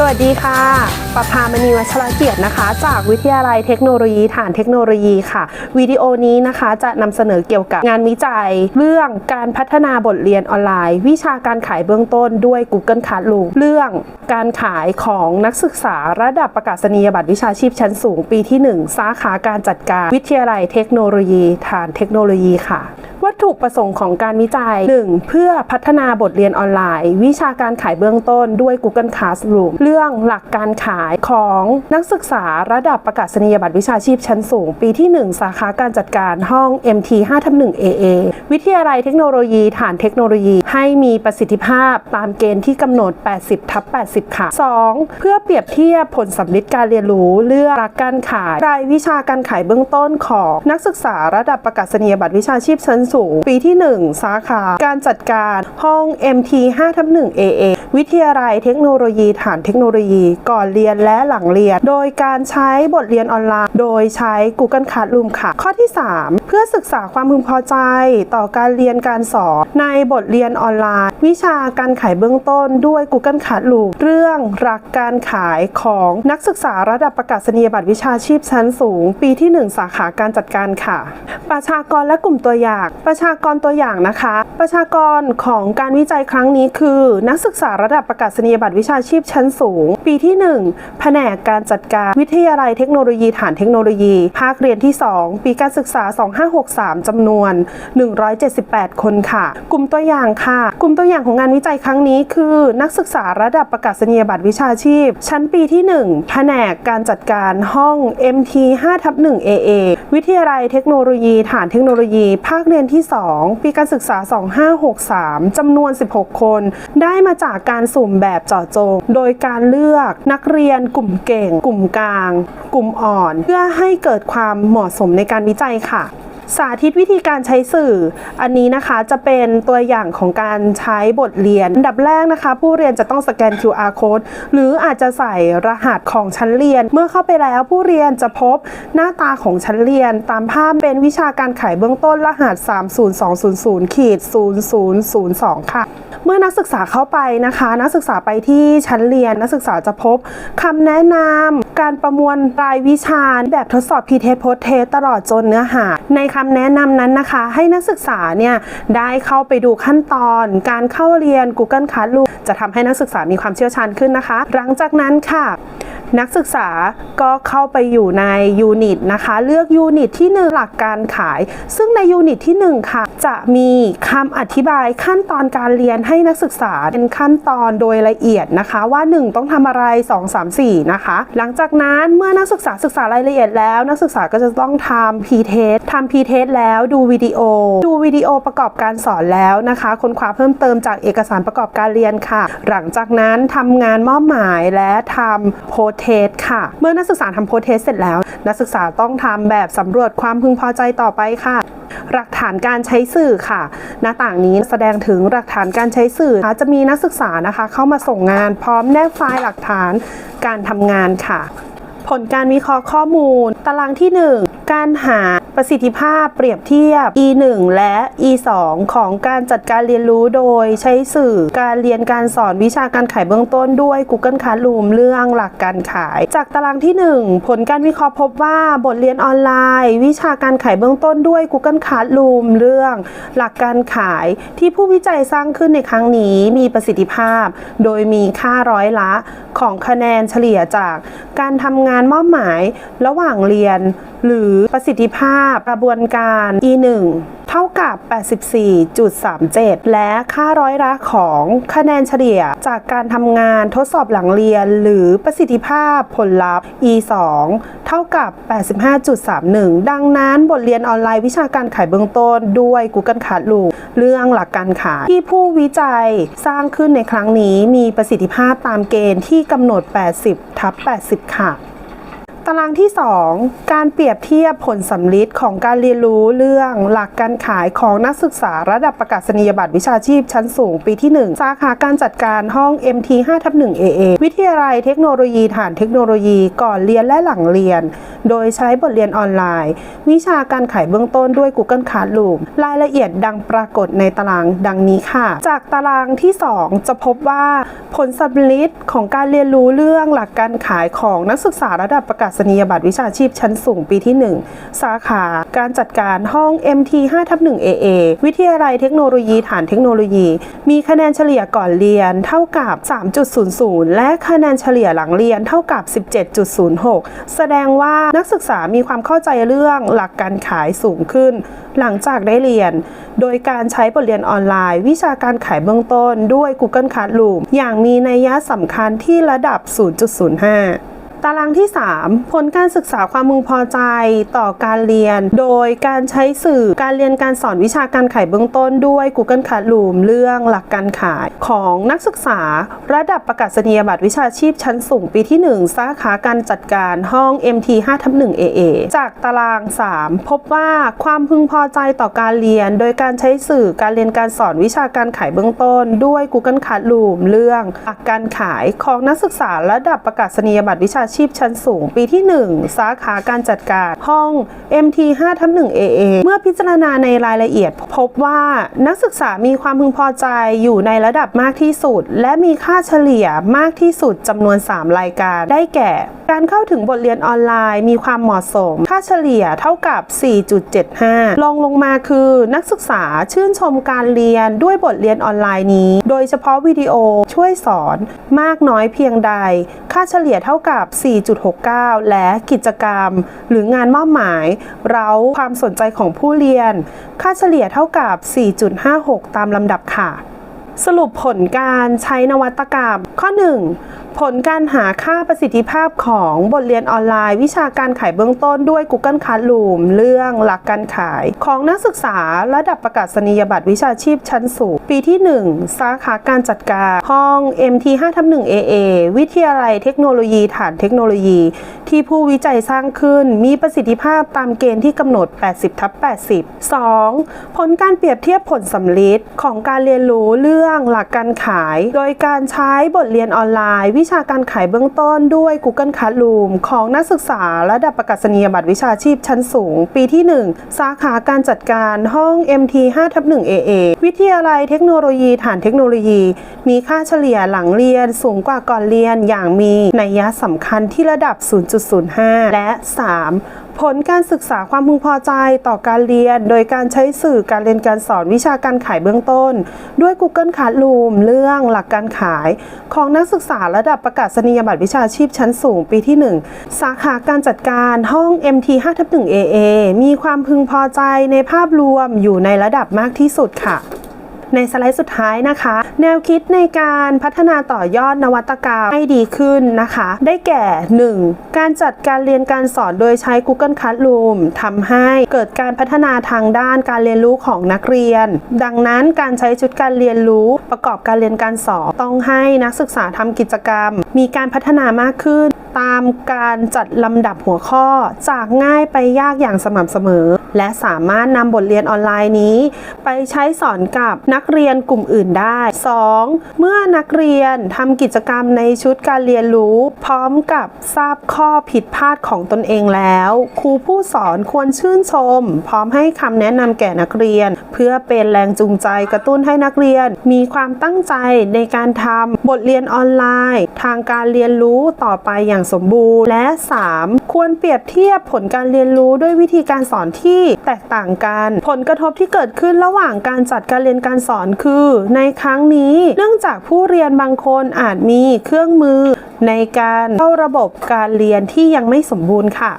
สวัสดีค่ะ ประภามณีวัชรเกียรตินะคะ จากวิทยาลัยเทคโนโลยีฐานเทคโนโลยีค่ะ วิดีโอนี้นะคะจะนำเสนอเกี่ยวกับงานวิจัย เรื่องการพัฒนาบทเรียนออนไลน์ วิชาการขายเบื้องต้นด้วย Google Classroom เรื่องการขายของนักศึกษาระดับประกาศนียบัตรวิชาชีพชั้นสูงปีที่ 1 สาขาการจัดการ วิทยาลัยเทคโนโลยีฐานเทคโนโลยีค่ะ ถุประสงค์ของการวิจัย 1. เพื่อพัฒนาบทเรียนออนไลน์ วิชาการขายเบื้องต้นด้วย Google Classroom เรื่องหลักการขายของนักศึกษาระดับประกาศนียบัตรวิชาชีพชั้นสูง ปีที่ 1 สาขาการจัดการห้อง MT 5ทับ1 AA วิทยาลัยเทคโนโลยี ฐานเทคโนโลยี ให้มีประสิทธิภาพตามเกณฑ์ที่กำหนด 80ทับ80 ค่ะ 2. เพื่อเปรียบเทียบผลสำลิดการเรียนรู้เรื่องหลักการขายรายวิชาการขายเบื้องต้นของนักศึกษาระดับประกาศนียบัตรวิชาชีพชั้นสูงปีที่ 1 สาขา การจัดการห้อง MT 5ทับ1 AA วิทยาลัยเทคโนโลยีฐานเทคโนโลยี ก่อนเรียนและหลังเรียน โดยการใช้บทเรียนออนไลน์ โดยใช้ Google Classroom ค่ะ ข้อที่ 3 เพื่อศึกษาความพึงพอใจ ต่อการเรียนการสอนในบทเรียนออนไลน์ วิชาการขายเบื้องต้นด้วย Google Classroom เรื่องหลักการขายของนักศึกษาระดับประกาศนียบัตรวิชาชีพชั้นสูง ปีที่ 1 สาขาการจัดการค่ะ ประชากรและกลุ่มตัวอย่างประชากรตัวอย่างนะคะ ประชากรของการวิจัยครั้งนี้คือ นักศึกษาระดับประกาศนียบัตรวิชาชีพชั้นสูง ปีที่ 1 แผนกการจัดการวิทยาลัยเทคโนโลยีฐานเทคโนโลยี ภาคเรียนที่ 2 ปีการศึกษา 2563จำนวน 178 คนค่ะ กลุ่มตัวอย่างค่ะ กลุ่มตัวอย่างของงานวิจัยครั้งนี้คือ นักศึกษาระดับประกาศนียบัตรวิชาชีพ ชั้นปีที่ 1 แผนกการจัดการห้อง MT 5ทับ 1 AA วิทยาลัยเทคโนโลยี ฐานเทคโนโลยี ภาคเรียนที่2 ปีการศึกษา 2563 จำนวน 16 คน ได้มาจากการสุ่มแบบเจาะจง โดยการเลือกนักเรียนกลุ่มเก่ง กลุ่มกลาง กลุ่มอ่อน เพื่อให้เกิดความเหมาะสมในการวิจัยค่ะ สาธิตวิธีการใช้สื่อ อันนี้นะคะจะเป็นตัวอย่างของการใช้บทเรียน อันดับแรกนะคะ ผู้เรียนจะต้องสแกน QR code หรืออาจจะใส่รหัสของชั้นเรียน เมื่อเข้าไปแล้วผู้เรียนจะพบหน้าตาของชั้นเรียน ตามภาพเป็นวิชาการขายเบื้องต้นรหัส 30200ขีด0002 ค่ะ เมื่อนักศึกษาเข้าไปนะคะ นักศึกษาไปที่ชั้นเรียนนักศึกษาจะพบคำแนะนำ การประมวลรายวิชาแบบทดสอบ p t e s t post test ตลอดจนเนื้อหา ในคำแนะนำนั้นนะคะ ให้นักศึกษาเนี่ยได้เข้าไปดูขั้นตอนการเข้าเรียน Google Classroom จะทำให้นักศึกษามีความเชี่ยวชาญขึ้นนะคะ หลังจากนั้นค่ะนักศึกษาก็เข้าไปอยู่ในยูนิตนะคะ เลือกยูนิตที่1หลักการขาย ซึ่งในยูนิตที่1ค่ะ จะมีคำอธิบายขั้นตอนการเรียนให้นักศึกษาเป็นขั้นตอนโดยละเอียดนะคะ ว่า 1 ต้องทำอะไร 2 3 4 นะคะ หลังจากากนั้นเมื่อนักศึกษาศึกษารายละเอียดแล้ว นักศึกษาก็จะต้องทำ P-test ทำ P-test แล้วดูวิดีโอดูวิดีโอประกอบการสอนแล้วนะคะ ค้นคว้าเพิ่มเติมจากเอกสารประกอบการเรียนค่ะ หลังจากนั้นทำงานมอบหมายและทำโพเทสค่ะ เมื่อนักศึกษาทำโพเทสเสร็จแล้ว นักศึกษาต้องทำแบบสำรวจความพึงพอใจต่อไปค่ะ หลักฐานการใช้สื่อค่ะ หน้าต่างนี้แสดงถึงหลักฐานการใช้สื่อจะมีนักศึกษานะคะ เข้ามาส่งงานพร้อมแนบไฟล์หลักฐานการทำงานค่ะ ผลการวิเคราะห์ข้อมูล ตารางที่ 1 การหาประสิทธิภาพเปรียบเทียบ E1 และ E2 ของการจัดการเรียนรู้โดยใช้สื่อการเรียนการสอนวิชาการขายเบื้องต้นด้วย Google Classroom เรื่องหลักการขาย จากตารางที่ 1 ผลการวิเคราะห์พบว่าบทเรียนออนไลน์ วิชาการขายเบื้องต้นด้วย Google Classroom เรื่องหลักการขาย ที่ผู้วิจัยสร้างขึ้นในครั้งนี้มีประสิทธิภาพ โดยมีค่าร้อยละของคะแนนเฉลี่ยจากการทำงานมอบหมายระหว่างเรียนหรือประสิทธิภาพกระบวนการ E1 เท่ากับ 84.37 และค่าร้อยละของคะแนนเฉลี่ยจากการทำงานทดสอบหลังเรียน หรือประสิทธิภาพผลลัพธ์ E2 เท่ากับ 85.31 ดังนั้นบทเรียนออนไลน์วิชาการขายเบื้องต้นด้วย Google Classroom เรื่องหลักการขาย ที่ผู้วิจัยสร้างขึ้นในครั้งนี้มีประสิทธิภาพตามเกณฑ์ที่กำหนด 80 ทับ 80 ค่ะารางที่ 2 การเปรียบเทียบผลสำลิ ของการเรียนรู้เรื่องหลักการขายของนักศึกษาระดับประกาศนียบัตรวิชาชีพชั้นสูงปีที่ 1 สาขาการจัดการห้อง MT 5ทับ1 AA วิทยาลัยเทคโนโลยีฐานเทคโนโลยีก่อนเรียนและหลังเรียน โดยใช้บทเรียนออนไลน์ วิชาการขายเบื้องต้นด้วย Google Classroom รายละเอียดดังปรากฏในตารางดังนี้ค่ะ จากตารางที่ 2 จะพบว่าผลสำลิดของการเรียนรู้เรื่องหลักการขายของนักศึกษาระดับประกาศนียบัตรวิชาชีพชั้นสูงปีที่ 1 สาขาการจัดการห้อง MT 5ทับ 1 AA วิทยาลัยเทคโนโลยีฐานเทคโนโลยี มีคะแนนเฉลี่ยก่อนเรียนเท่ากับ 3.00 และคะแนนเฉลี่ยหลังเรียนเท่ากับ 17.06 แสดงว่านักศึกษามีความเข้าใจเรื่องหลักการขายสูงขึ้น หลังจากได้เรียน โดยการใช้บทเรียนออนไลน์ วิชาการขายเบื้องต้นด้วย Google Classroom อย่างมีนัยยะสำคัญที่ระดับ 0.05 ตารางที่ 3 ผลการศึกษาความพึงพอใจต่อการเรียน โดยการใช้สื่อการเรียนการสอนวิชาการขายเบื้องต้นด้วย Google Classroom เรื่องหลักการขาย ของนักศึกษา ระดับประกาศนียบัตรวิชาชีพชั้นสูงปีที่ 1 สาขาการจัดการห้อง MT 5ทับ 1 AA จากตาราง 3 พบว่าความพึงพอใจต่อการเรียน โดยการใช้สื่อการเรียนการสอนวิชาการขายเบื้องต้น ด้วย Google Classroom เรื่องหลักการขายของนักศึกษาระดับประกาศนียบัตรวิชาาชีพชั้นสูง ปีที่ 1 สาขาการจัดการห้อง MT 5ทับ1 AA เมื่อพิจารณาในรายละเอียด พบว่านักศึกษามีความพึงพอใจอยู่ในระดับมากที่สุด และมีค่าเฉลี่ยมากที่สุดจำนวน 3 รายการ ได้แก่ การเข้าถึงบทเรียนออนไลน์ มีความเหมาะสม ค่าเฉลี่ยเท่ากับ 4.75 ลองลงมาคือนักศึกษาชื่นชมการเรียนด้วยบทเรียนออนไลน์นี้ โดยเฉพาะวิดีโอช่วยสอนมากน้อยเพียงใด ค่าเฉลี่ยเท่ากับ4.69 และกิจกรรม หรืองานมอบหมายเราความสนใจของผู้เรียน ค่าเฉลี่ยเท่ากับ 4.56 ตามลำดับค่ะ สรุปผลการใช้นวัตกรรมข้อ 1 ผลการหาค่าประสิทธิภาพของบทเรียนออนไลน์ วิชาการขายเบื้องต้นด้วย Google Classroom เรื่องหลักการขาย ของนักศึกษาระดับประกาศนียบัตรวิชาชีพชั้นสูง ปีที่ 1 สาขาการจัดการห้อง MT 5ทับ1 AA วิทยาลัยเทคโนโลยีฐานเทคโนโลยี ที่ผู้วิจัยสร้างขึ้นมีประสิทธิภาพตามเกณฑ์ที่กำหนด 80ทับ80 2. ผลการเปรียบเทียบผลสำลิดของการเรียนรู้เรื่องหลักการขาย โดยการใช้บทเรียนออนไลน์วิชาการขายเบื้องต้นด้วย Google Classroom ของนักศึกษาระดับประกาศนียบัตรวิชาชีพชั้นสูง ปีที่ 1 สาขาการจัดการห้อง MT 5ทับ 1 AA วิทยาลัยเทคโนโลยีฐานเทคโนโลยี มีค่าเฉลี่ยหลังเรียนสูงกว่าก่อนเรียนอย่างมีนัยยะสำคัญที่ระดับ 0.05 และ 3 ผลการศึกษาความพึงพอใจต่อการเรียน โดยการใช้สื่อการเรียนการสอนวิชาการขายเบื้องต้น ด้วย Google Classroom เรื่องหลักการขาย ของนักศึกษาระดับประกาศนียบัตรวิชาชีพชั้นสูงปีที่ 1 สาขาการจัดการห้อง MT 5ทับ1 AA มีความพึงพอใจในภาพรวมอยู่ในระดับมากที่สุดค่ะ ในสไลด์สุดท้ายนะคะ แนวคิดในการพัฒนาต่อยอดนวัตกรรมให้ดีขึ้นนะคะ ได้แก่ 1. การจัดการเรียนการสอนโดยใช้ Google Classroom ทำให้เกิดการพัฒนาทางด้านการเรียนรู้ของนักเรียน ดังนั้นการใช้ชุดการเรียนรู้ประกอบการเรียนการสอนต้องให้นักศึกษาทำกิจกรรม มีการพัฒนามากขึ้น ตามการจัดลำดับหัวข้อ จากง่ายไปยากอย่างสม่ำเสมอ และสามารถนำบทเรียนออนไลน์นี้ ไปใช้สอนกับนักเรียนกลุ่มอื่นได้ 2. เมื่อนักเรียนทำกิจกรรมในชุดการเรียนรู้ พร้อมกับทราบข้อผิดพลาดของตนเองแล้ว ครูผู้สอนควรชื่นชม พร้อมให้คำแนะนำแก่นักเรียน เพื่อเป็นแรงจูงใจกระตุ้นให้นักเรียน มีความตั้งใจในการทำบทเรียนออนไลน์ ทางการเรียนรู้ต่อไปอย่างสมบูรณ์ และ 3. ควรเปรียบเทียบผลการเรียนรู้ด้วยวิธีการสอนที่แตกต่างกัน ผลกระทบที่เกิดขึ้นระหว่างการจัดการเรียนการสอนคือ ในครั้งนี้ เนื่องจากผู้เรียนบางคนอาจมีเครื่องมือ ในการเข้าระบบการเรียนที่ยังไม่สมบูรณ์ค่ะ